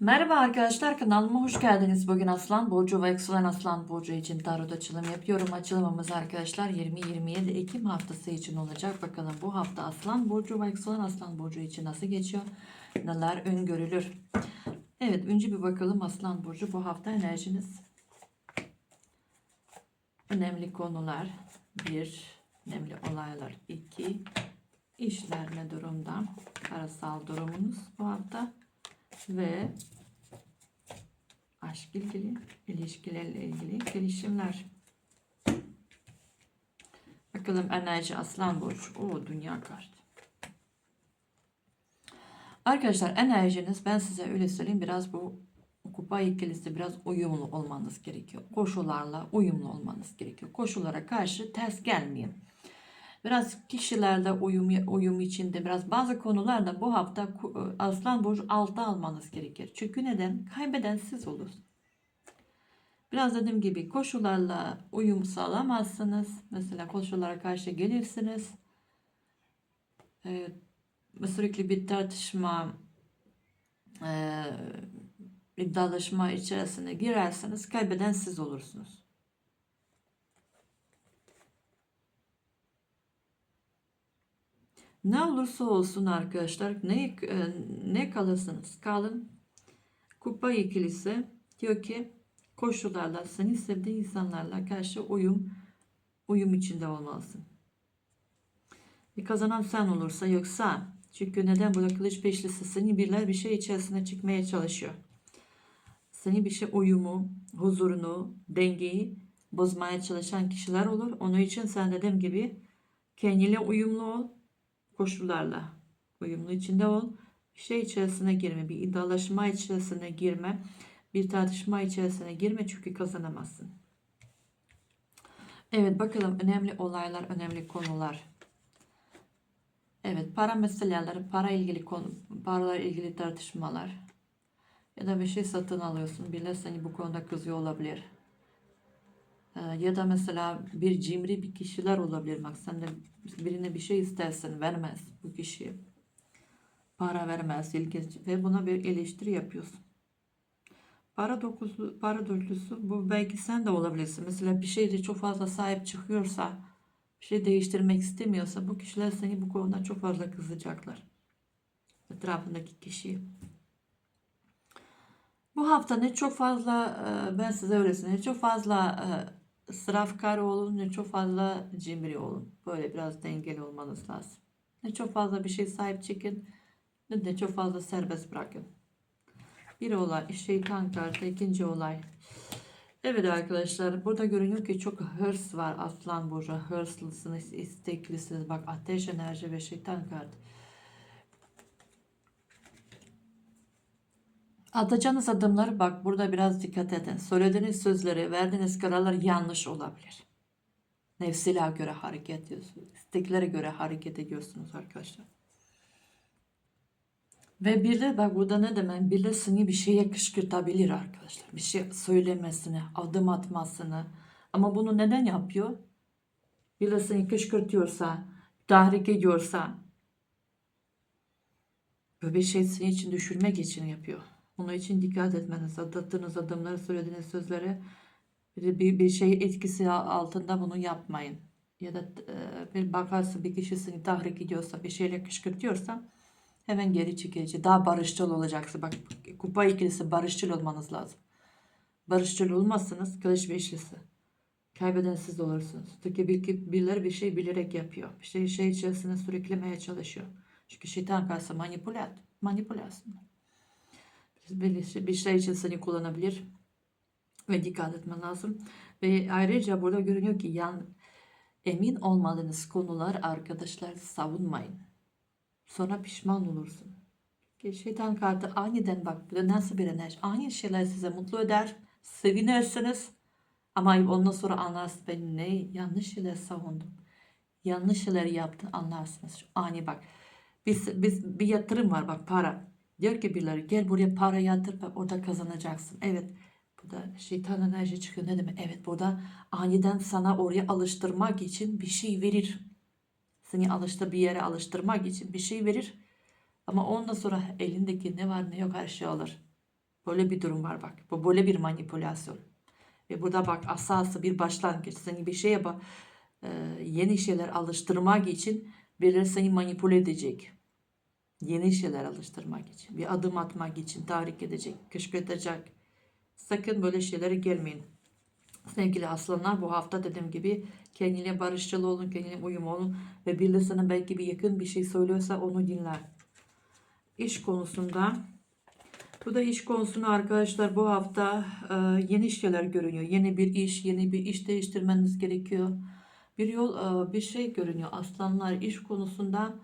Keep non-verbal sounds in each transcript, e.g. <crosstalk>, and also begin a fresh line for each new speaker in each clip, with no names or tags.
Merhaba arkadaşlar kanalıma hoş geldiniz. Bugün Aslan Burcu ve Yükselen Aslan Burcu için tarot açılım yapıyorum. Açılımımız arkadaşlar 20-27 Ekim haftası için olacak. Bakalım bu hafta Aslan Burcu ve Yükselen Aslan Burcu için nasıl geçiyor? Neler öngörülür? Evet önce bir bakalım Aslan Burcu bu hafta enerjiniz. Önemli konular 1, önemli olaylar 2, işler ne durumda? Parasal durumunuz bu hafta ve aşk ilgili, ilişkilerle ilgili gelişimler. Bakalım enerji aslan burç. O dünya kartı. Arkadaşlar enerjiniz ben size öyle söyleyeyim biraz bu kupa ikilisi biraz uyumlu olmanız gerekiyor. Koşullarla uyumlu olmanız gerekiyor. Koşullara karşı ters gelmeyin. Biraz kişilerle uyum, uyum içinde biraz bazı konularda bu hafta ku- aslan burcu alta almanız gerekir. Çünkü neden? Kaybeden siz olursunuz. Biraz dediğim gibi koşullarla uyum sağlamazsınız. Mesela koşullara karşı gelirsiniz. Ee, sürekli bir tartışma, e, bir dalaşma içerisine girerseniz kaybeden siz olursunuz. Ne olursa olsun arkadaşlar ne, e, ne kalırsınız kalın. Kupa ikilisi diyor ki koşullarla seni sevdiği insanlarla karşı uyum uyum içinde olmalısın. Bir kazanan sen olursa yoksa çünkü neden burada kılıç beşlisi seni birler bir şey içerisine çıkmaya çalışıyor. Seni bir şey uyumu, huzurunu, dengeyi bozmaya çalışan kişiler olur. Onun için sen dediğim gibi kendiyle uyumlu ol koşullarla uyumlu içinde ol. Bir şey içerisine girme, bir iddialaşma içerisine girme, bir tartışma içerisine girme çünkü kazanamazsın. Evet bakalım önemli olaylar, önemli konular. Evet para meseleleri, para ilgili konu, paralar ilgili tartışmalar. Ya da bir şey satın alıyorsun, birileri seni bu konuda kızıyor olabilir. Ee, Ya da mesela bir cimri bir kişiler olabilir. Bak sen de birine bir şey istersen vermez bu kişi. Para vermez ilginç ve buna bir eleştiri yapıyorsun. Para dokusu, para dörtlüsü bu belki sen de olabilirsin. Mesela bir şeyde çok fazla sahip çıkıyorsa, bir şey değiştirmek istemiyorsa bu kişiler seni bu konuda çok fazla kızacaklar. Etrafındaki kişiyi. Bu hafta ne çok fazla e, ben size öyle söyleyeyim ne çok fazla sırafkar olun ne çok fazla cimri olun. Böyle biraz dengeli olmanız lazım. Ne çok fazla bir şey sahip çıkın ne de çok fazla serbest bırakın. Bir olay şeytan kartı ikinci olay. Evet arkadaşlar burada görünüyor ki çok hırs var aslan burcu hırslısınız isteklisiniz bak ateş enerji ve şeytan kartı. Atacağınız adımları bak burada biraz dikkat edin. Söylediğiniz sözleri, verdiğiniz kararlar yanlış olabilir. Nefsine göre hareket ediyorsunuz. İsteklere göre hareket ediyorsunuz arkadaşlar. Ve bir de bak burada ne demek? Bir de seni bir şeye kışkırtabilir arkadaşlar. Bir şey söylemesini, adım atmasını. Ama bunu neden yapıyor? Bir de seni kışkırtıyorsa, tahrik ediyorsa, böyle şey senin için düşürmek için yapıyor. Onun için dikkat etmeniz, attığınız adımları, söylediğiniz sözlere bir, bir, şey etkisi altında bunu yapmayın. Ya da e, bir bakarsın bir kişi seni tahrik ediyorsa, bir şeyle kışkırtıyorsa hemen geri çekici. Daha barışçıl olacaksın. Bak kupa ikilisi barışçıl olmanız lazım. Barışçıl olmazsanız kılıç beşlisi. Kaybeden siz olursunuz. Çünkü bir, birileri bir şey bilerek yapıyor. Bir şey, şey içerisine sürüklemeye çalışıyor. Çünkü şeytan karşı manipulat, manipülasyon. Bir, şey için seni kullanabilir ve dikkat etmen lazım. Ve ayrıca burada görünüyor ki yan emin olmadığınız konular arkadaşlar savunmayın. Sonra pişman olursun. Ki Şeytan kartı aniden bak nasıl bir enerji. Aynı şeyler size mutlu eder. Sevinirsiniz. Ama ondan sonra anlarsınız ben ne yanlış şeyler savundum. Yanlış şeyler yaptım anlarsınız. Şu ani bak. Biz, biz bir yatırım var bak para. Diyor ki birileri gel buraya para yatır bak orada kazanacaksın. Evet burada şeytan enerji çıkıyor ne demek? Evet burada aniden sana oraya alıştırmak için bir şey verir. Seni alıştır bir yere alıştırmak için bir şey verir. Ama ondan sonra elindeki ne var ne yok her şey alır. Böyle bir durum var bak. Bu böyle bir manipülasyon. Ve burada bak asası bir başlangıç. Seni bir şeye bak yeni şeyler alıştırmak için birileri seni manipüle edecek. Yeni şeyler alıştırmak için. Bir adım atmak için tahrik edecek, kışkırtacak. Sakın böyle şeylere gelmeyin. Sevgili aslanlar bu hafta dediğim gibi kendine barışçıl olun, kendine uyum olun ve birileri sana belki bir yakın bir şey söylüyorsa onu dinle. İş konusunda bu da iş konusunda arkadaşlar bu hafta e, yeni şeyler görünüyor. Yeni bir iş, yeni bir iş değiştirmeniz gerekiyor. Bir yol, e, bir şey görünüyor. Aslanlar iş konusunda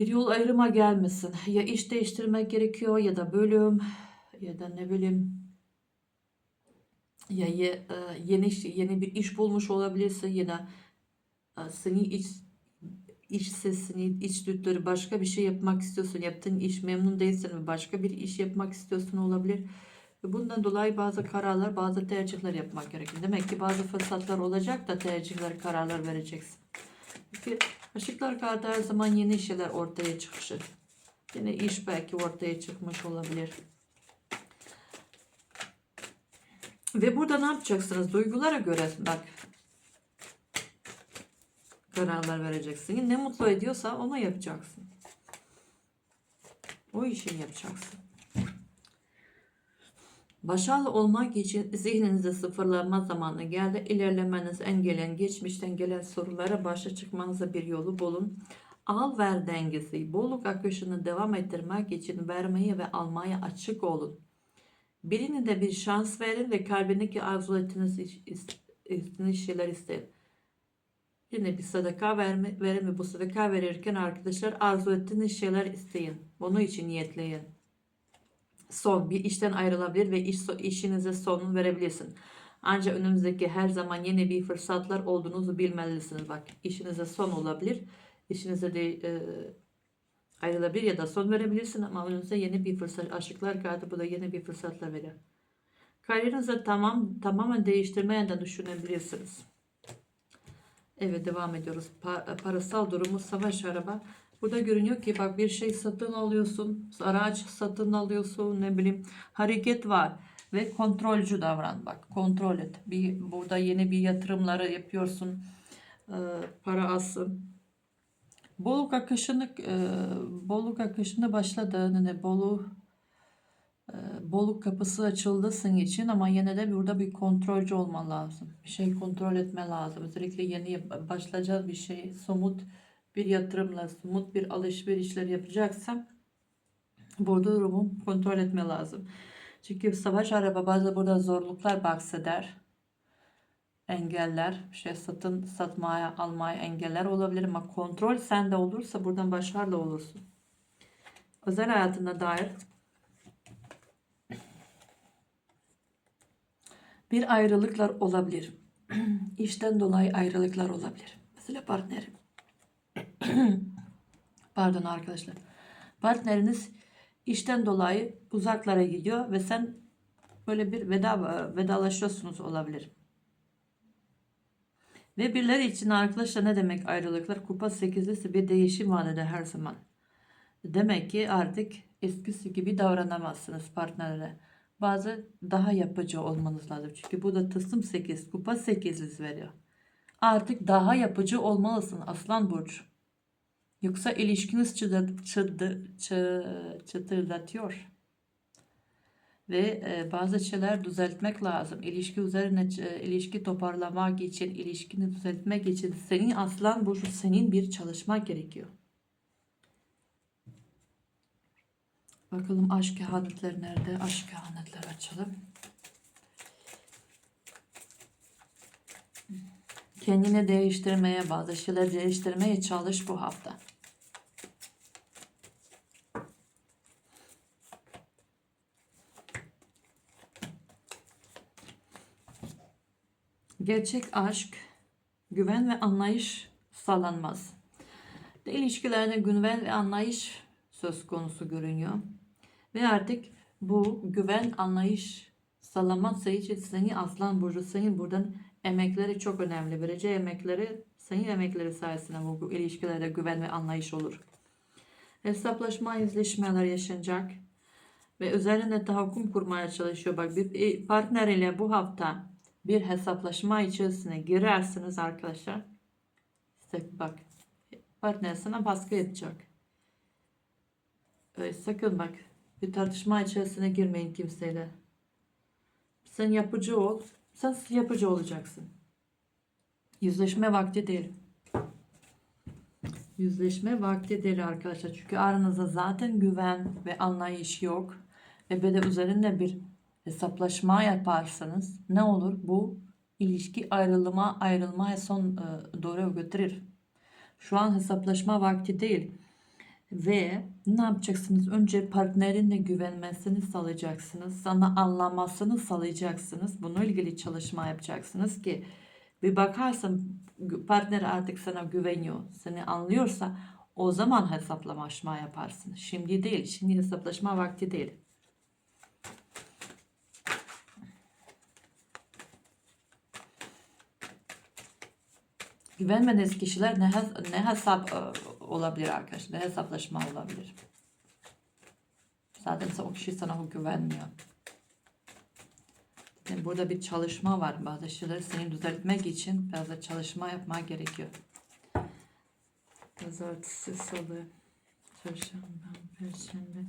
bir yol ayrıma gelmesin. Ya iş değiştirmek gerekiyor ya da bölüm ya da ne bileyim ya e, yeni yeni bir iş bulmuş olabilirsin ya da e, seni iç iç sesini, iç dürtüleri başka bir şey yapmak istiyorsun. Yaptığın iş memnun değilsin ve başka bir iş yapmak istiyorsun olabilir. Ve bundan dolayı bazı kararlar, bazı tercihler yapmak gerekiyor. Demek ki bazı fırsatlar olacak da tercihler, kararlar vereceksin. Çünkü ışıklar kartı her zaman yeni şeyler ortaya çıkışı. Yine iş belki ortaya çıkmış olabilir. Ve burada ne yapacaksınız? Duygulara göre bak kararlar vereceksin. Ne mutlu ediyorsa onu yapacaksın. O işi yapacaksın. Başarılı olmak için zihninizde sıfırlanma zamanı geldi. İlerlemeniz engelleyen, geçmişten gelen sorulara başa çıkmanıza bir yolu bulun. Al ver dengesi, bolluk akışını devam ettirmek için vermeye ve almaya açık olun. Birine de bir şans verin ve kalbindeki arzu ettiğiniz, iş- is- ettiğiniz şeyler isteyin. Yine bir sadaka verme, verin ve bu sadaka verirken arkadaşlar arzu ettiğiniz şeyler isteyin. Bunun için niyetleyin. Son bir işten ayrılabilir ve iş, işinize son verebilirsin. Ancak önümüzdeki her zaman yeni bir fırsatlar olduğunuzu bilmelisiniz. Bak işinize son olabilir. İşinize de e, ayrılabilir ya da son verebilirsin ama önünüze yeni bir fırsat. Aşıklar kartı bu da yeni bir fırsatlar verir. Kariyerinizi tamam, tamamen değiştirmeye de düşünebilirsiniz. Evet devam ediyoruz. Pa- parasal durumu savaş araba. Burada görünüyor ki bak bir şey satın alıyorsun. Araç satın alıyorsun ne bileyim. Hareket var. Ve kontrolcü davran bak. Kontrol et. Bir, burada yeni bir yatırımları yapıyorsun. Ee, para alsın. Boluk akışını e, boluk akışını başladı. Ne bolu e, boluk kapısı açıldı senin için ama yine de burada bir kontrolcü olman lazım. Bir şey kontrol etme lazım. Özellikle yeni başlayacağız bir şey somut bir yatırımla somut bir alışverişler yapacaksan bu durumu kontrol etme lazım. Çünkü savaş araba bazı burada zorluklar bahseder. Engeller, şey satın satmaya, almaya engeller olabilir ama kontrol sende olursa buradan başarılı olursun. Özel hayatına dair bir ayrılıklar olabilir. <clears throat> İşten dolayı ayrılıklar olabilir. Mesela partnerim. <clears throat> Pardon arkadaşlar. Partneriniz işten dolayı uzaklara gidiyor ve sen böyle bir veda vedalaşıyorsunuz olabilir. Ve birileri için arkadaşlar ne demek ayrılıklar? Kupa 8'lisi bir değişim vaat eder her zaman. Demek ki artık eskisi gibi davranamazsınız partnerlere. Bazı daha yapıcı olmanız lazım. Çünkü bu da tılsım 8, kupa 8'lis veriyor. Artık daha yapıcı olmalısın Aslan Burcu. Yoksa ilişkiniz çıdır, çıdır, çı- çıtırdatıyor. Ve e, bazı şeyler düzeltmek lazım. İlişki üzerine e, ilişki toparlamak için, ilişkini düzeltmek için senin Aslan Burcu senin bir çalışma gerekiyor. Bakalım aşk kehanetleri nerede? Aşk kehanetleri açalım. Kendini değiştirmeye, bazı şeyler değiştirmeye çalış bu hafta. Gerçek aşk, güven ve anlayış sağlanmaz. De ilişkilerde güven ve anlayış söz konusu görünüyor. Ve artık bu güven, anlayış sağlanması için seni Aslan Burcu, senin buradan emekleri çok önemli. Vereceği emekleri, senin emekleri sayesinde bu ilişkilerde güven ve anlayış olur. Hesaplaşma, yüzleşmeler yaşanacak. ve üzerine tahakküm kurmaya çalışıyor. Bak bir bir partner ile bu hafta bir hesaplaşma içerisine girersiniz arkadaşlar. İşte bak partner sana baskı yapacak. Ee, sakın bak bir tartışma içerisine girmeyin kimseyle. Sen yapıcı ol. Sen yapıcı olacaksın. Yüzleşme vakti değil. Yüzleşme vakti değil arkadaşlar. Çünkü aranızda zaten güven ve anlayış yok. Ve bir de üzerinde bir hesaplaşma yaparsanız ne olur? Bu ilişki ayrılıma ayrılmaya son e, doğru götürür. Şu an hesaplaşma vakti değil. Ve ne yapacaksınız? Önce partnerinle güvenmesini sağlayacaksınız. Sana anlamasını sağlayacaksınız. Bununla ilgili çalışma yapacaksınız ki bir bakarsın partner artık sana güveniyor, seni anlıyorsa o zaman hesaplaşma yaparsın. Şimdi değil. Şimdi hesaplaşma vakti değil. Güvenmediğiniz kişiler ne, ne hesap e, olabilir arkadaşlar? Ne hesaplaşma olabilir? Zaten o kişi sana o güvenmiyor. Yani burada bir çalışma var. Bazı şeyleri seni düzeltmek için biraz da çalışma yapma gerekiyor. Pazartesi, salı, çarşamba, perşembe,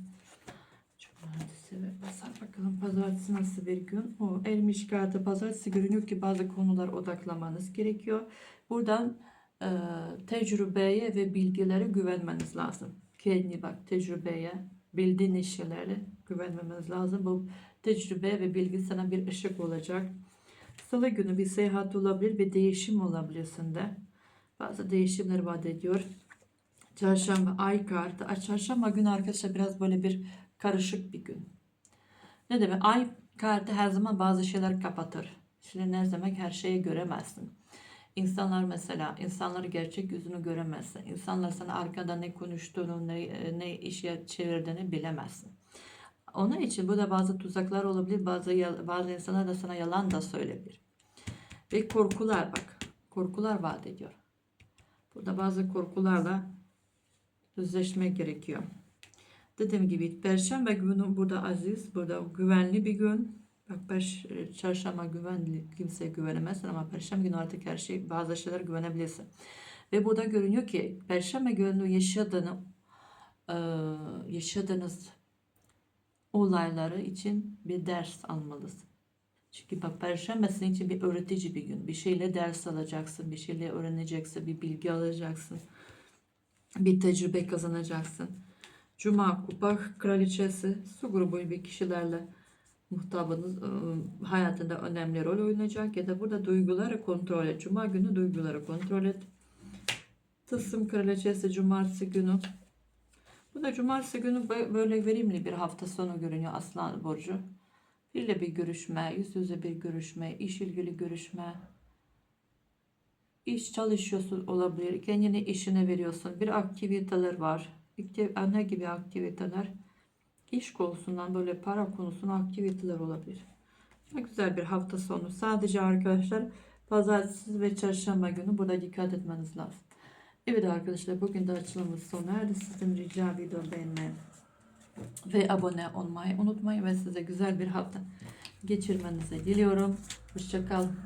cumartesi ve pazar. Bakalım pazartesi nasıl bir gün? O elmiş kağıdı pazartesi görünüyor ki bazı konular odaklamanız gerekiyor. Buradan e, tecrübeye ve bilgilere güvenmeniz lazım. Kendi bak tecrübeye, bildiğin şeylere güvenmemiz lazım. Bu tecrübe ve bilgi sana bir ışık olacak. Salı günü bir seyahat olabilir, bir değişim olabilir sende. Bazı değişimler vaat ediyor. Çarşamba ay kartı. Çarşamba günü arkadaşlar biraz böyle bir karışık bir gün. Ne demek? Ay kartı her zaman bazı şeyler kapatır. Şimdi ne demek her şeyi göremezsin. İnsanlar mesela, insanları gerçek yüzünü göremezsin. İnsanlar sana arkada ne konuştuğunu, ne, ne işe çevirdiğini bilemezsin. Onun için burada bazı tuzaklar olabilir. Bazı bazı insanlar da sana yalan da söyleyebilir. Ve korkular bak. Korkular vaat ediyor. Burada bazı korkularla yüzleşmek gerekiyor. Dediğim gibi Perşembe günü burada aziz, burada güvenli bir gün. Bak peş, çarşamba güvenli, kimseye güvenemezsin ama Perşembe günü artık her şey, bazı şeyler güvenebilirsin. Ve burada görünüyor ki Perşembe günü yaşadığını, eee, yaşadığınız olayları için bir ders almalısın. Çünkü bak Perşembe senin için bir öğretici bir gün. Bir şeyle ders alacaksın, bir şeyle öğreneceksin, bir bilgi alacaksın. Bir tecrübe kazanacaksın. Cuma kupa kraliçesi su grubu bir kişilerle muhtabınız ıı, hayatında önemli rol oynayacak ya da burada duyguları kontrol et. Cuma günü duyguları kontrol et. Tılsım kraliçesi cumartesi günü bu da cumartesi günü bö- böyle verimli bir hafta sonu görünüyor Aslan Burcu. Biriyle bir görüşme, yüz yüze bir görüşme, iş ilgili görüşme. İş çalışıyorsun olabilir. Kendini işine veriyorsun. Bir aktiviteler var. İkti- Ne gibi aktiviteler? İş konusundan böyle para konusunda aktiviteler olabilir. Güzel bir hafta sonu. Sadece arkadaşlar pazartesi ve çarşamba günü burada dikkat etmeniz lazım. Evet arkadaşlar bugün de açılımımız sona erdi. Sizden rica video beğenmeyi ve abone olmayı unutmayın ve size güzel bir hafta geçirmenizi diliyorum. Hoşçakalın.